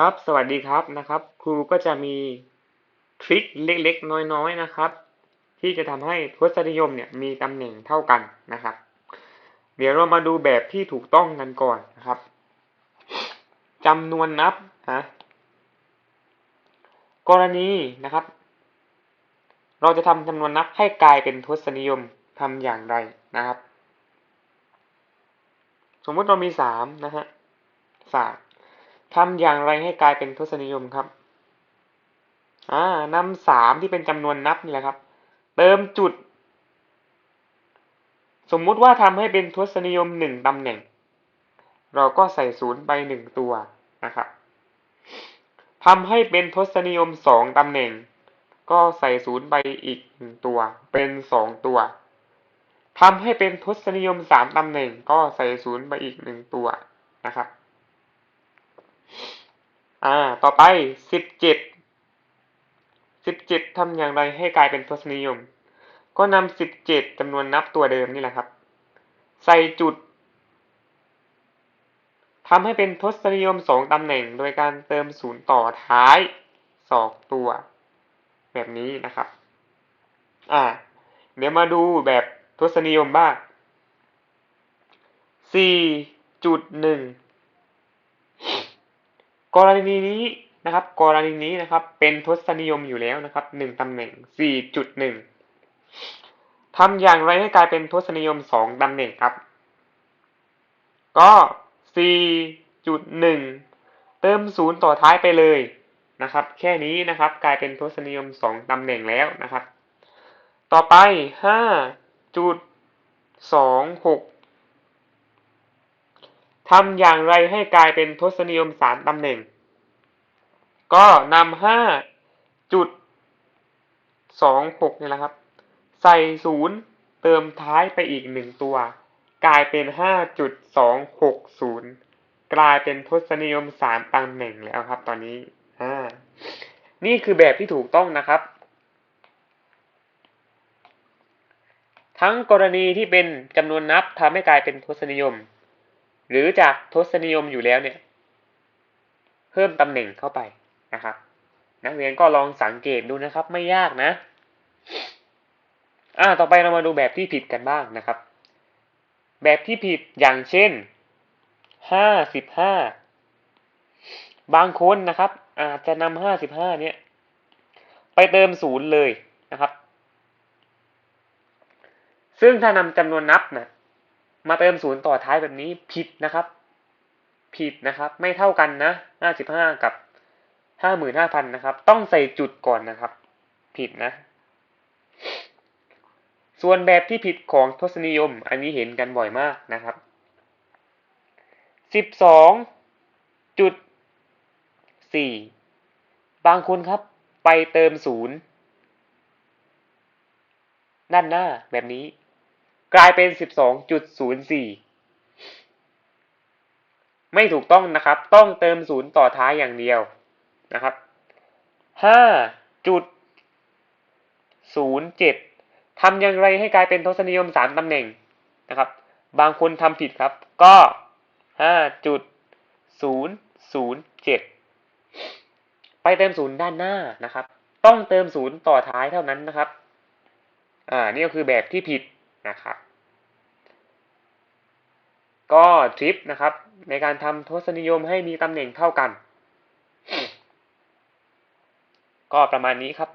ครับ สวัสดีครับนะครับ ครูก็จะมีทริคเล็กๆ น้อยๆนะครับ ที่จะทำให้ทศนิยมเนี่ยมีตำแหน่งเท่ากันนะครับ เดี๋ยวเรามาดูแบบที่ถูกต้องกันก่อนนะครับจำนวนนับนะกรณีนะครับ เราจะทำจำนวนนับให้กลายเป็นทศนิยมทำอย่างไรนะครับ สมมุติเรามีสามนะฮะสาม ทำอย่างไรให้กลายเป็นทศนิยมครับอ่านำสามที่เป็นจำนวนนับนี่แหละครับ เติมจุด สมมุติว่าทำให้เป็นทศนิยมหนึ่งตำแหน่ง เราก็ใส่ศูนย์ไปหนึ่งตัวนะครับทำให้เป็นทศนิยมสองตำแหน่ง ก็ใส่ศูนย์ไปอีกหนึ่งตัว เป็นสองตัวทำให้เป็นทศนิยมสามตำแหน่ง ก็ใส่ศูนย์ไปอีกหนึ่งตัวนะครับ อ่า ต่อไปสิบเจ็ดสิบเจ็ดทำอย่างไรให้กลายเป็นทศนิยม ก็นำสิบเจ็ดจำนวนนับตัวเดิมนี่แหละครับ ใส่จุดทำให้เป็นทศนิยมสองตำแหน่ง โดยการเติมศูนย์ต่อท้ายสองตัว แบบนี้นะครับ อ่า เดี๋ยวมาดูแบบทศนิยมบ้างสี่จุดหนึ่ง กรณีนี้นะครับ กรณีนี้นะครับ เป็นทศนิยมอยู่แล้วนะครับหนึ่งตำแหน่งสี่จุดหนึ่งทำอย่างไรให้กลายเป็นทศนิยมสองตำแหน่งครับ ก็สี่จุดหนึ่งเติมศูนย์ต่อท้ายไปเลยนะครับ แค่นี้นะครับ กลายเป็นทศนิยมสองตำแหน่งแล้วนะครับ ต่อไปห้าจุดสองหก ทำอย่างไรให้กลายเป็นทศนิยมสามตำแหน่ง ก็นำห้าจุดสองหกนี่แหละครับ ใส่ศูนย์เติมท้ายไปอีกหนึ่งตัว กลายเป็นห้าจุดสองหกศูนย์กลายเป็นทศนิยมสามตำแหน่งแล้วครับ ตอนนี้อ่านี่คือแบบที่ถูกต้องนะครับ ทั้งกรณีที่เป็นจำนวนนับทำให้กลายเป็นทศนิยม หรือจากทศนิยมอยู่แล้วเนี่ย เพิ่มตำแหน่งเข้าไปนะครับ นักเรียนก็ลองสังเกตดูนะครับ ไม่ยากนะ อ่าต่อไปเรามาดูแบบที่ผิดกันบ้างนะครับ แบบที่ผิดอย่างเช่นห้าสิบห้าบางคนนะครับ อาจจะนำห้าสิบห้าเนี่ย ไปเติมศูนย์เลยนะครับ ซึ่งถ้านำจำนวนนับนะ มาเติมศูนย์ต่อท้ายแบบนี้ผิดนะครับ ผิดนะครับ ไม่เท่ากันนะห้าสิบห้ากับห้าหมื่นห้าพันนะครับ ต้องใส่จุดก่อนนะครับ ผิดนะ ส่วนแบบที่ผิดของทศนิยม อันนี้เห็นกันบ่อยมากนะครับสิบสองจุดสี่บางคนครับ ไปเติมศูนย์ด้านหน้าแบบนี้ กลายเป็น 12.04 ไม่ถูกต้องนะครับ ต้องเติมศูนย์ต่อท้ายอย่างเดียวนะครับ5.07ทำอย่างไรให้กลายเป็นทศนิยม 3ตำแหน่งนะครับ บางคนทำผิดครับ ก็ 5.007 ไปเติมศูนย์ด้านหน้านะครับ ต้องเติมศูนย์ต่อท้ายเท่านั้นนะครับ อ่า นี่ก็คือแบบที่ผิดนะครับ ก็ทริปนะครับ ในการทำทศนิยมให้มีตำแหน่งเท่ากัน ก็ประมาณนี้ครับ